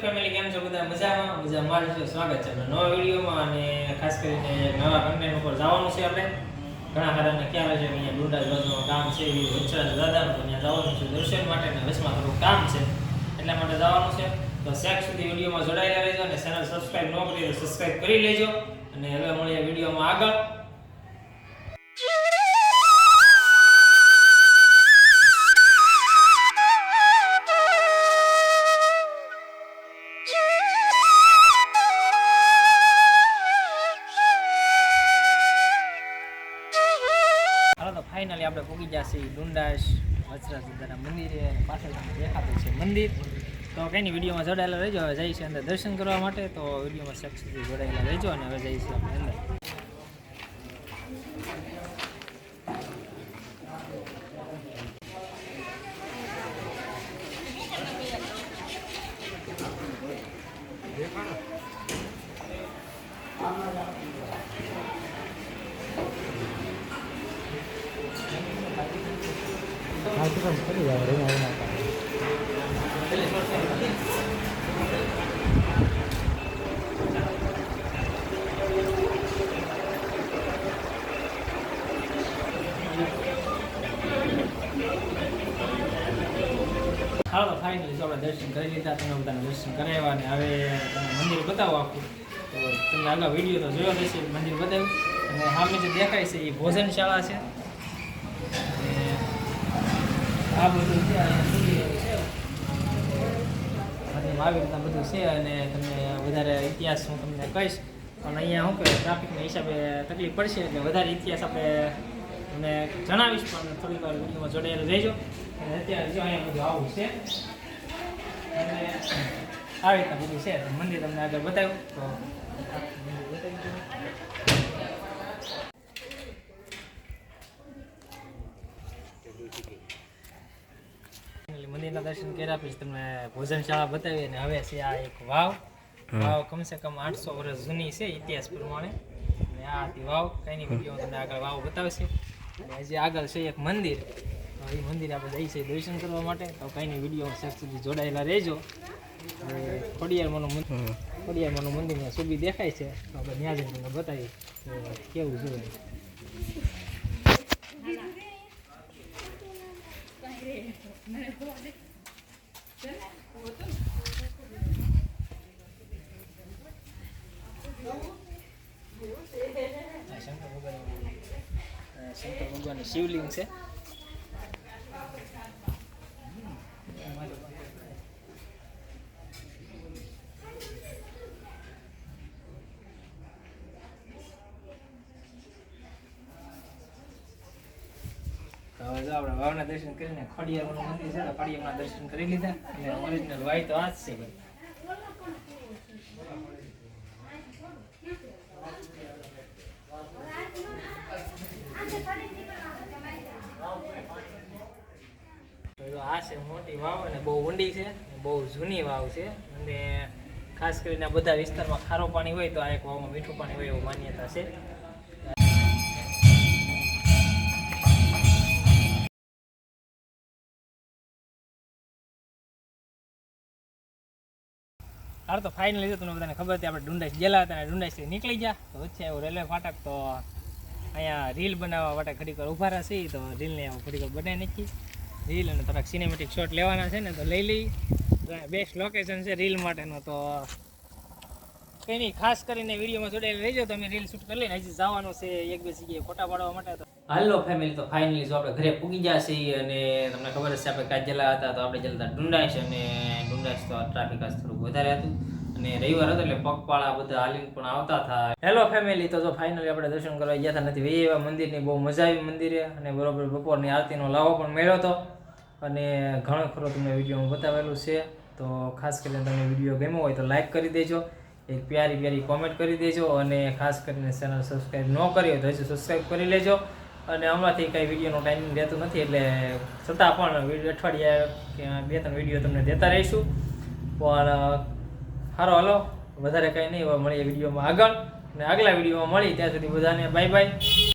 Family કેમ છો? બધા મજામાં? મજામાં છે. સ્વાગત છે નવા વિડીયોમાં અને ખાસ કરીને નવા કન્ટેન્ટ ઉપર જવાનું છે આપણે. ઘણા ખરાને ખ્યાલ છે અહીંયા ડુંડા બાજુમાં કામ છે એ વચ્ચે દાદાનું તો ત્યાં જવાનું છે દર્શન માટે અને વચમાં થોડું કામ છે. એટલા માટે જવાનું છે. તો શેક સુધી વિડીયોમાં જોડાયેલા રહેજો અને ચેનલ સબસ્ક્રાઇબ ન કરી તો સબસ્ક્રાઇબ કરી લેજો. અને હવે મળીએ વિડીયોમાં આગળ. ફાઇનલી આપણે પૂગી ગયા છીએ ડુંડાસ વચરા સુધારા મંદિરે, પાછળ દેખાતું છે મંદિર. તો કંઈ વિડીયોમાં જોડાયેલા રહેજો. હવે છીએ અંદર દર્શન કરવા માટે. તો વિડીયોમાં શેક જોડાયેલા રહેજો અને હવે જઈશું આપણે અંદર. હાલો ફાઇનલી આપણે દર્શન કરી લીધા, તમે બધાને દર્શન કરાવ્યા અને હવે તમને મંદિર બતાવો આખું. તો તમે આગળ વીડિયો તો જોયો હશે, મંદિર બતાવ્યું. અને સામે જે દેખાય છે એ ભોજનશાળા છે. આ બધું છે મંદિર છે. અને આવી રીતના બધું છે અને તમને વધારે ઇતિહાસ હું તમને કહીશ. પણ અહીંયા શું કે ટ્રાફિકના હિસાબે તકલીફ પડશે, એટલે વધારે ઇતિહાસ આપણે તમને જણાવીશ, પણ થોડીક વાર વિડીયોમાં જોડાયેલા રહેજો. અને અત્યારે જો અહીંયા બધું આવું છે, અને આવી રીતના બધું છે. મંદિર તમને આગળ બતાવ્યું. તો આખું મંદિર બતાવી દઉં. Finally મંદિરના દર્શન કર્યા પછી તમને ભોજનશાળા બતાવી અને હવે છે આ એક વાવ. વાવ કમસે કમ આઠસો વર્ષ જૂની છે ઇતિહાસ પ્રમાણે. અને આ હતી વાવ. કઈ વીડિયો તમને આગળ વાવ બતાવશે. અને હજી આગળ છે એક મંદિર. એ મંદિર આપણે જઈ છે દર્શન કરવા માટે. તો કઈ વીડિયો શેખ સુધી જોડાયેલા રહેજો. અને ખોડિયારમાંનું મંદિર ખોડિયારમાંનું મંદિર ત્યાં સુબી દેખાય છે. તો આપણે ત્યાં જઈને તમને બતાવીએ કેવું જોઈએ શંકર ભગવાનનું આ શંકર ભગવાનનું શિવલિંગ છે તો આપણે ભાવના દર્શન કરીને ખોડિયારનું મંદિર છે, તો ખોડિયારના દર્શન કરી લીધા. અને ઓરિજિનલ વાય તો આ છે ભાઈ આ છે મોટી વાવ અને બહુ ઊંડી છે, બહુ જૂની વાવ છે. અને ખાસ કરીને બધા વિસ્તારમાં ખારો પાણી હોય તો આ એક વાવમાં મીઠું પાણી હોય એવું માન્યતા છે. હાલ તો ફાઇનલી તમને બધાને ખબર હતી, આપણે ડુંડાઈસ ગયેલા હતા અને ડુંડાઈસથી નીકળી ગયા. તો વચ્ચે એવું રેલવે ફાટક, તો અહીંયા રીલ બનાવવા માટે ઘડીકર ઊભા રહ્યા તો રીલને ઘડીક ઘડીકર બનાવી નાખી. રીલ અને થોડાક સિનેમેટિક શોટ લેવાના છે ને, તો લઈ લઈ. બેસ્ટ લોકેશન છે રીલ માટેનો, તો કંઈ નહીં, ખાસ કરીને વિડીયોમાં જોડાયેલા રહેજો તમે રીલ શૂટ કરી લઈને હજી જવાનું છે એક બે જગ્યાએ ફોટા પાડવા માટે. તો હાલો ફેમિલી તો ફાઇનલી જો આપણે ઘરે પૂગી ગયા છીએ અને તમને ખબર હશે આપણે કાજ હતા, તો આપણે જલતા ડુંડાઈશ અને તો ટ્રાફિક આજ થોડું વધારે હતું. અને રવિવાર હતો એટલે પગપાળા બધા હાલીને પણ આવતા હતા. હેલો ફેમિલી તો જો ફાઇનલી આપણે દર્શન કરવા ગયા હતા નથી એવા મંદિરની બહુ મજા આવી મંદિરે. અને બરોબર બપોરની આરતીનો લાવો પણ મેળ્યો હતો. અને ઘણો ખરો તમને વિડીયોમાં બતાવેલું છે. તો ખાસ કરીને તમને વીડિયો ગમ્યો હોય તો લાઈક કરી દેજો. એક પ્યારી પ્યારી કોમેન્ટ કરી દેજો. અને ખાસ કરીને ચેનલ સબસ્ક્રાઈબ ન કરી હોય તો હજુ સબસ્ક્રાઈબ કરી લેજો. અને હમણાંથી કંઈ વિડીયોનો ટાઈમિંગ રહેતું નથી એટલે છતાં પણ વીડિયો અઠવાડિયા કે બે ત્રણ વીડિયો તમને દેતા રહીશું. પણ સારો હાલો. વધારે કંઈ નહીં મળીએ વિડીયોમાં આગળ. અને આગલા વિડીયોમાં મળી ત્યાં સુધી બધાને બાય બાય